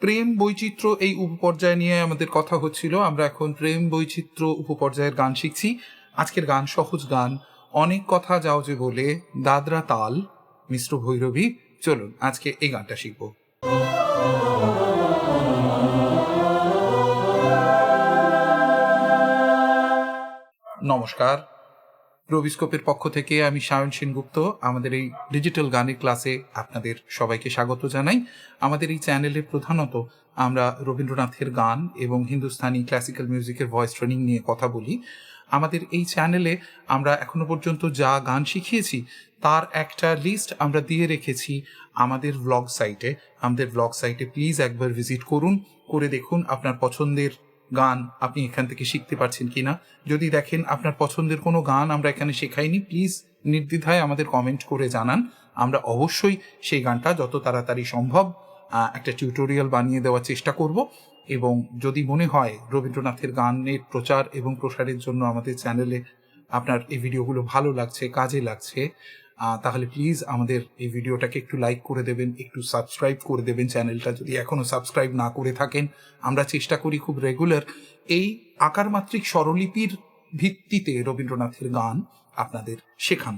প্রেম বৈচিত্র্য এই উপপর্যায় নিয়ে আমাদের কথা হচ্ছিল। আমরা এখন প্রেম বৈচিত্র্য উপপর্যায়ের গান শিখছি। আজকের গান সহজ গান। অনেক কথা যাও যে বলে, দাদরা তাল, মিশ্র ভৈরবী। চলুন, আজকে এই গানটা শিখব। নমস্কার। রবিস্কোপের পক্ষ থেকে আমি সায়ন সেনগুপ্ত, আমাদের এই ডিজিটাল গানের ক্লাসে আপনাদের সবাইকে স্বাগত জানাই। আমাদের এই চ্যানেলে প্রধানত আমরা রবীন্দ্রনাথের গান এবং হিন্দুস্তানি ক্লাসিক্যাল মিউজিকের ভয়েস ট্রেনিং নিয়ে কথা বলি। আমাদের এই চ্যানেলে আমরা এখনও পর্যন্ত যা গান শিখিয়েছি, তার একটা লিস্ট আমরা দিয়ে রেখেছি আমাদের ব্লগ সাইটে আমাদের ব্লগ সাইটে প্লিজ একবার ভিজিট করুন, করে দেখুন আপনার পছন্দের গান আপনি এখান থেকে শিখতে পারছেন কিনা? যদি দেখেন আপনার পছন্দের কোনো গান আমরা এখানে শেখাইনি প্লিজ নির্দ্বিধায় আমাদের কমেন্ট করে জানান। আমরা অবশ্যই সেই গানটা যত তাড়াতাড়ি সম্ভব একটা টিউটোরিয়াল বানিয়ে দেওয়ার চেষ্টা করব। এবং যদি মনে হয় রবীন্দ্রনাথের গানের প্রচার এবং প্রসারের জন্য আমাদের চ্যানেলে আপনার এই ভিডিওগুলো ভালো লাগছে, কাজে লাগছে তাহলে প্লিজ আমাদের এই ভিডিওটাকে একটু লাইক করে দেবেন, একটু সাবস্ক্রাইব করে দেবেন চ্যানেলটা যদি এখনও সাবস্ক্রাইব না করে থাকেন, আমরা চেষ্টা করি খুব রেগুলার এই আকার মাত্রিক স্বরলিপির ভিত্তিতে রবীন্দ্রনাথের গান আপনাদের শেখান।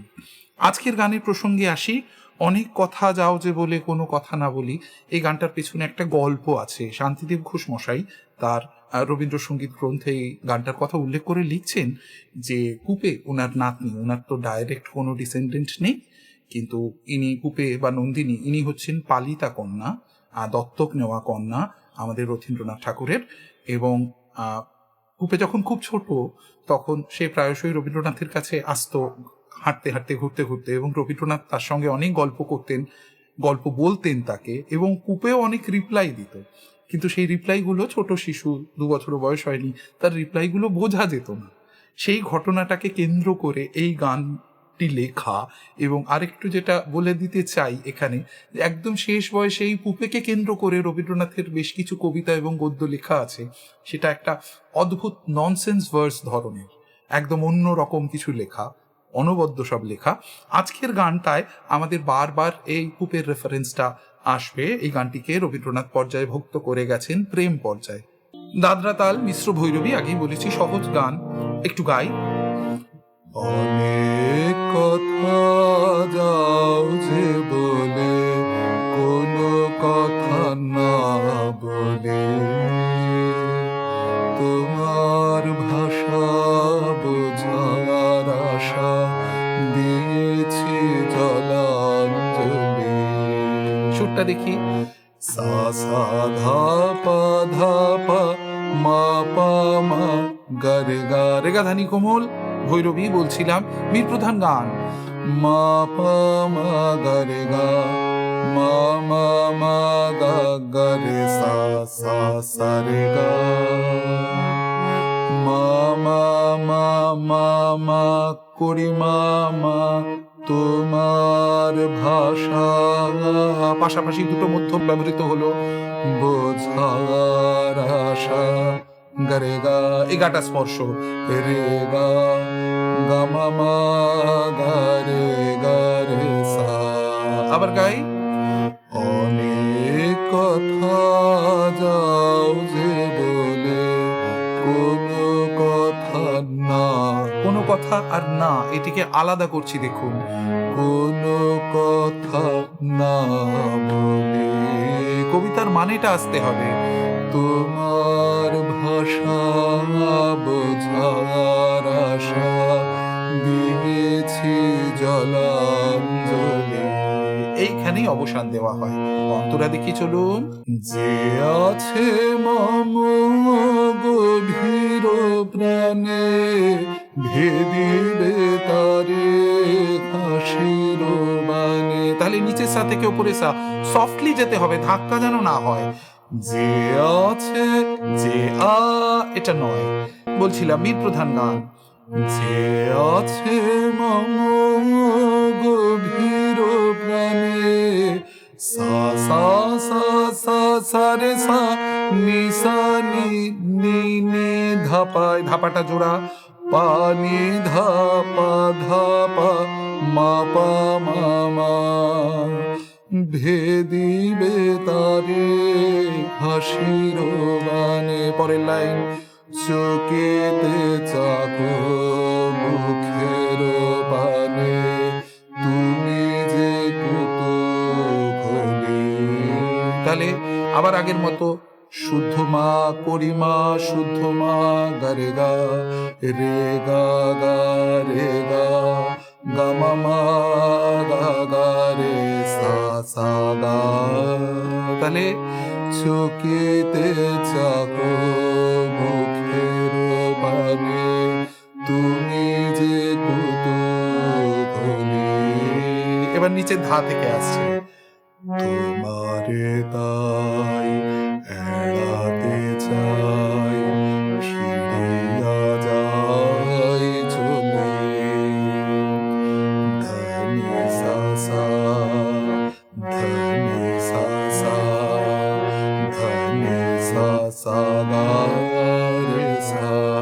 আজকের গানের প্রসঙ্গে আসি, অনেক কথা যাও যে বলে কোনো কথা না বলি। এই গানটার পেছনে একটা গল্প আছে, শান্তিদেব ঘোষ মশাই তার রবীন্দ্রসঙ্গীত গ্রন্থে এই গানটার কথা উল্লেখ করে লিখছেন যে কূপে ওনার নাতনি ওনার তো ডাইরেক্ট কোনো ডিসেন্ডেন্ট নেই, কিন্তু ইনি কূপে বা নন্দিনী, ইনি হচ্ছেন পালিতা কন্যা দত্তক নেওয়া কন্যা আমাদের রথীন্দ্রনাথ ঠাকুরের এবং কূপে যখন খুব ছোট, তখন সে প্রায়শই রবীন্দ্রনাথের কাছে আসতো, হাঁটতে হাঁটতে, ঘুরতে ঘুরতে এবং রবীন্দ্রনাথ তার সঙ্গে অনেক গল্প করতেন, গল্প বলতেন তাকে এবং কূপেও অনেক রিপ্লাই দিত। কিন্তু সেই রিপ্লাইগুলো ছোট শিশু, দু বছর বয়স হয়নি, তার রিপ্লাইগুলো বোঝা যেত না। সেই ঘটনাটাকে কেন্দ্র করে এই গানটি লেখা এবং আরেকটু যেটা বলে দিতে চাই এখানে, একদম শেষ বয়সে এই পুপেকে কেন্দ্র করে রবীন্দ্রনাথের বেশ কিছু কবিতা এবং গদ্য লেখা আছে, সেটা একটা অদ্ভুত ননসেন্স ভার্স ধরনের, একদম অন্য রকম কিছু লেখা, অনবদ্য সব লেখা। আজকের গানটায় আমাদের বারবার এই কূপের রেফারেন্সটা আসবে। এই গানটিকে রবীন্দ্রনাথ পর্যায়ে ভক্ত করে গেছেন প্রেম পর্যায়ে। দাদরা তাল, মিশ্র ভৈরবী, আগেই বলেছি, সহজ গান। একটু গাই। অনেক কথা যাও যে বলে, কোনো কথা দেখি। সা সা, ধা, পা ধা, পা, মা পা, মা গা গা রে রেগা ধানি কোমল, ভৈরবী বলছিলাম বীর প্রধান গান। মা, পা, মা গা রে গা, মা মা মা, গা গা রে সা সা সা, রে, গা। মা মা মা মা মা, করি, মা মা তোমার ভাষা। পাশাপাশি দুটো মধ্যম ব্যবহৃত হলো, বোঝার আশা। গরে গা, এই গাটা স্পর্শ। রে গা গা মা গা রে গা সা। আবার গাই। আর না, এটিকে আলাদা করছি, দেখুন। কোনো কথা না বলে কবিতার মানেটা আসতে হবে। তোমার ভাষা বোঝার আশা দিয়েছি জলাঞ্জলি। এইখানেই অবসান দেওয়া হয়। অন্তরা দেখি চলুন। যে আছে মম গভীর প্রাণে ভেদিবে তারে তাহলে নিচের সা থেকে উপরে সা সফটলি যেতে হবে, ধাক্কা যেন না হয়। যে আছে, যে আ, এটা নয়। বলছিলাম, মীর প্রধান গান। যে আছে মম গভীর প্রাণে, সা সা সা সা সা রে সা, নি সা, নি নি নি ধাপায় ধাপাটা জোড়া। পানি ধাপা ধাপা মা পা মা মা ভেদিবে তারে হাসির গানে পরের লাইন চোখেতে চাকো মুখের পানে। তুমি যে কত তাহলে আবার আগের মতো শুদ্ধ মা করিমা শুদ্ধ মা গারে গা রে গা গা, রে গা গা মা গা গা, রে সা সা গা। তাহলে চোখেতে চাকো মুখের পানে, তুমি যে কত এবার নিচে ধা থেকে আসছে।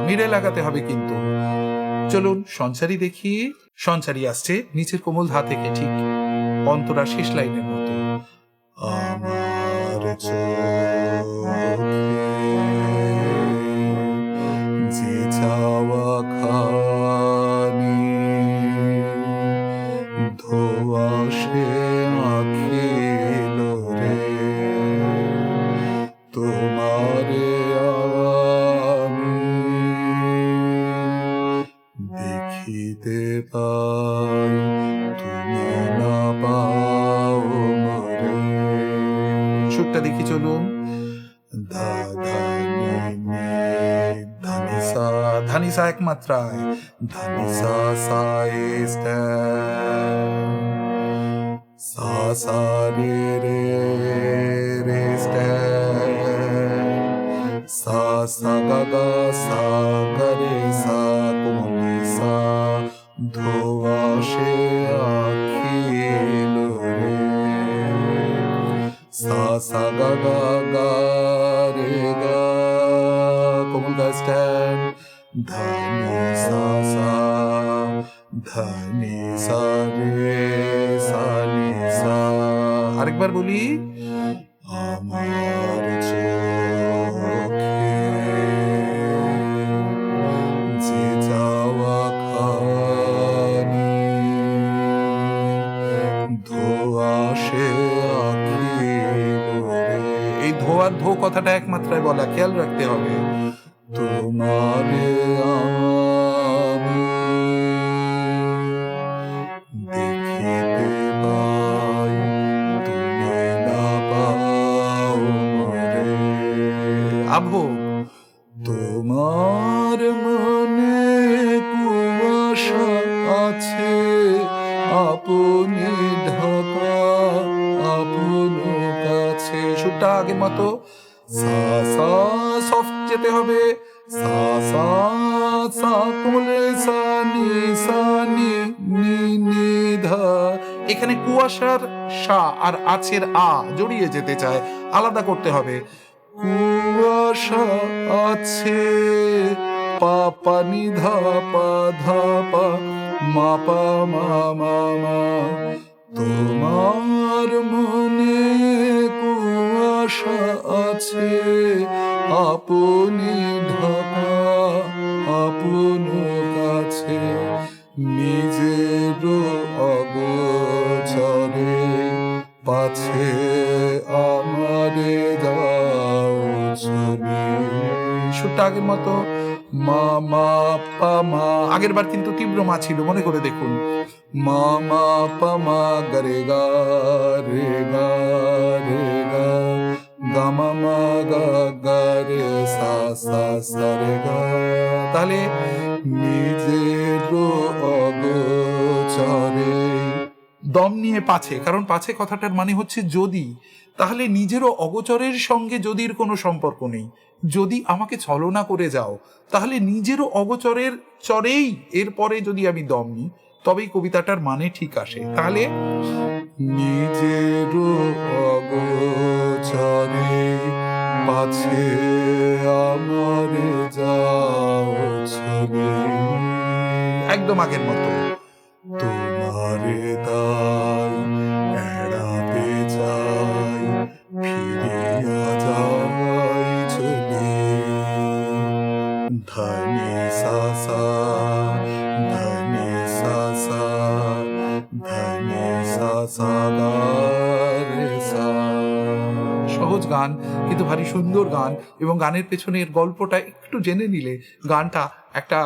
মিরে লাগাতে হবে কিন্তু। চলুন সঞ্চারী দেখি। সঞ্চারী আসছে নিচের কোমল ধা থেকে ঠিক। অন্তরা শেষ লাইনের মতো। আমার যে চাওয়া খানি ধোয়া সে মাত্রায়। ধানি সা সা সা সা রে ধনি সা আরেকবার বলি, আমার যাওয়া ধোয়া সে এই ধোয়ার ধো কথাটা এক মাত্রায় বলা, খেয়াল রাখতে হবে। তোমারে সা সা সফট যেতে হবে। সা সা সা, কোমলে সা, নি সা, নি নি নি, ধা। এখানে কুয়াশার সা আর আছের আ জড়িয়ে যেতে চায়। আলাদা করতে হবে। কুয়াশা আছে পাপা নি, ধা, পা ধা, পা, মা পা, মা মা মা। তোমার মনে কুয়াশা আছে, আপনি ঢাকা, আপন কাছে, নিজের অগোচরে পাছে আমারে দাও ছবি সুরটা আগের মতো মামা পামা আগের বার কিন্তু তীব্র মা ছিল, মনে করে দেখুন। মামা পামা গরে গা, রে গা, রে তাহলে নিজের অগোচরে। দম নিয়ে পাছে, কারণ পাছে কথাটার মানে হচ্ছে যদি। তাহলে নিজেরও অগোচরের সঙ্গে যদির কোনো সম্পর্ক নেই। যদি আমাকে ছলনা করে যাও, তাহলে নিজেরও অগোচরের চরেই এরপরে যদি আমি দম নিই, তবেই কবিতাটার মানে ঠিক আসে। তাহলে নিজের অগোচরে। কাছে আমার যাও ছবি। একদম আগের মতো। তোমারে তাই এড়াতে চাই, ফিরিয়া যাই ছবি। ধানি সাসা গান, কিন্তু ভারী সুন্দর গান এবং গানের পেছনের গল্পটা একটু জেনে নিলে গানটা একটা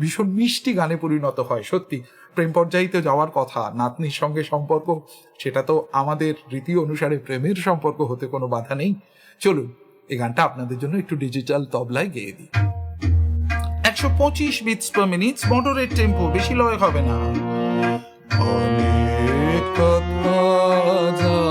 ভীষণ মিষ্টি গানে পরিণত হয়, সত্যি। প্রেম পর্যায়িত যাওয়ার কথা, নাতনির সঙ্গে সম্পর্ক, সেটা তো আমাদের রীতি অনুসারে প্রেমের সম্পর্ক হতে কোনো বাধা নেই। চলুন, এই গানটা আপনাদের জন্য একটু ডিজিটাল তবলায় গেয়ে দিই। একশো পঁচিশ বিটস পার মিনিট মোটরের টেম্পো বেশি লয় হবে না। অনেক কথা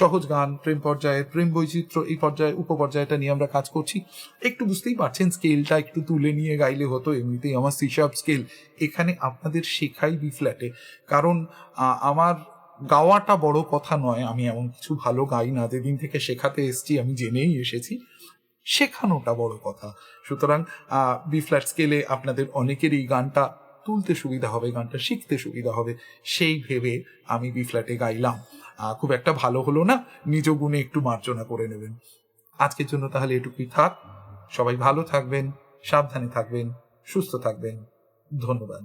সহজ গান, প্রেম পর্যায়ে, প্রেম বৈচিত্র্য, এই পর্যায়ে, উপপর্যায়টা নিয়ে আমরা কাজ করছি। একটু বুঝতেই পারছেন স্কেলটা একটু তুলে নিয়ে গাইলে হতো, এমনিতেই আমার সিসাব স্কেল এখানে আপনাদের শেখাই বি ফ্ল্যাটে কারণ আমার গাওয়াটা বড় কথা নয়, আমি এমন কিছু ভালো গাই না, যেদিন থেকে শেখাতে এসেছি, আমি জেনেই এসেছি। শেখানোটা বড় কথা। সুতরাং বি ফ্ল্যাট স্কেলে আপনাদের অনেকেরই গানটা তুলতে সুবিধা হবে গানটা শিখতে সুবিধা হবে, সেই ভেবে আমি বি ফ্ল্যাটে গাইলাম। খুব একটা ভালো হলো না, নিজ গুণে একটু মার্জনা করে নেবেন। আজকের জন্য তাহলে এটুকুই থাক। সবাই ভালো থাকবেন, সাবধানে থাকবেন, সুস্থ থাকবেন। ধন্যবাদ।